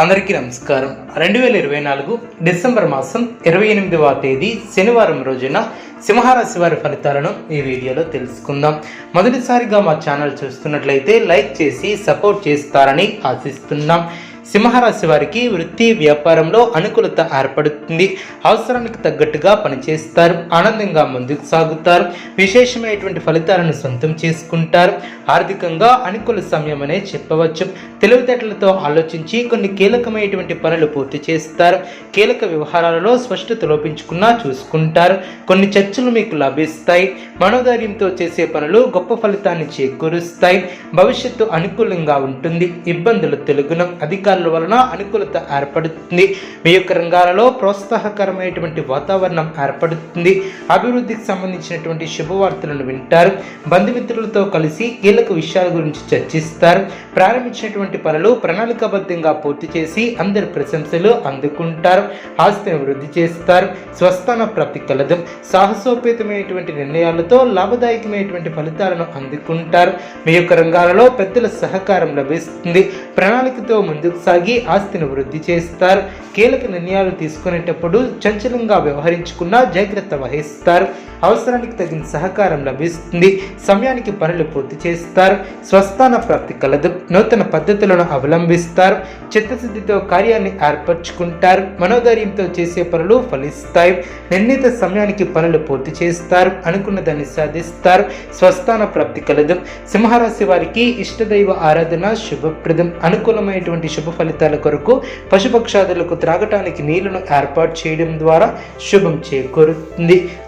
అందరికీ నమస్కారం. రెండు వేల ఇరవై నాలుగు డిసెంబర్ మాసం ఇరవై ఎనిమిదవ తేదీ శనివారం రోజున సింహరాశి వారి ఫలితాలను ఈ వీడియోలో తెలుసుకుందాం. మొదటిసారిగా మా ఛానల్ చూస్తున్నట్లయితే లైక్ చేసి సపోర్ట్ చేస్తారని ఆశిస్తున్నాం. సింహరాశి వారికి వృత్తి వ్యాపారంలో అనుకూలత ఏర్పడుతుంది. అవసరానికి తగ్గట్టుగా పనిచేస్తారు. ఆనందంగా ముందుకు సాగుతారు. విశేషమైనటువంటి ఫలితాలను సొంతం చేసుకుంటారు. ఆర్థికంగా అనుకూల సమయం అనే చెప్పవచ్చు. తెలివితేటలతో ఆలోచించి కొన్ని కీలకమైనటువంటి పనులు పూర్తి చేస్తారు. కీలక వ్యవహారాలలో స్పష్టత లోపించుకున్నా చూసుకుంటారు. కొన్ని చర్చలు మీకు లభిస్తాయి. మనోధైర్యంతో చేసే పనులు గొప్ప ఫలితాన్ని చేకూరుస్తాయి. భవిష్యత్తు అనుకూలంగా ఉంటుంది. ఇబ్బందులు తెలుగునం అధికారులు వలన అనుకూలత ఏర్పడుతుంది. మీ యొక్క రంగాలలో ప్రోత్సాహకరమైనటువంటి వాతావరణం ఏర్పడుతుంది. అభివృద్ధికి సంబంధించినటువంటి శుభవార్తలను వింటారు. బంధుమిత్రులతో కలిసి కీలక విషయాల గురించి చర్చిస్తారు. ప్రారంభించినటువంటి పనులు ప్రణాళికాబద్ధంగా పూర్తి చేసి అందరి ప్రశంసలు అందుకుంటారు. ఆస్తిని వృద్ధి చేస్తారు. స్వస్థాన ప్రాప్తి కలదు. సాహసోపేతమైనటువంటి నిర్ణయాలతో లాభదాయకమైనటువంటి ఫలితాలను అందుకుంటారు. మీ యొక్క రంగాలలో పెద్దల సహకారం లభిస్తుంది. ప్రణాళికతో ముందుకు సాగి ఆస్తిని వృద్ధి చేస్తారు. కీలక నిర్ణయాలు తీసుకునేటప్పుడు చంచలంగా వ్యవహరించుకున్నా జాగ్రత్త వహిస్తారు. అవసరానికి తగిన సహకారం లభిస్తుంది. సమయానికి పనులు పూర్తి చేస్తారు. స్వస్థాన ప్రాప్తి కలదు. నూతన పద్ధతులను అవలంబిస్తారు. చిత్తశుద్ధితో కార్యాన్ని ఏర్పరచుకుంటారు. మనోధైర్యంతో చేసే పనులు ఫలిస్తాయి. నిర్ణీత సమయానికి పనులు పూర్తి చేస్తారు. అనుకున్న దాన్ని సాధిస్తారు. స్వస్థాన ప్రాప్తి కలదు. సింహరాశి వారికి ఇష్టదైవ ఆరాధన శుభప్రదం. అనుకూలమైనటువంటి శుభ ఫలితాల కొరకు పశుపక్షాదులకు త్రాగటానికి నీళ్ళను ఏర్పాటు చేయడం ద్వారా శుభం చేకూరుతుంది.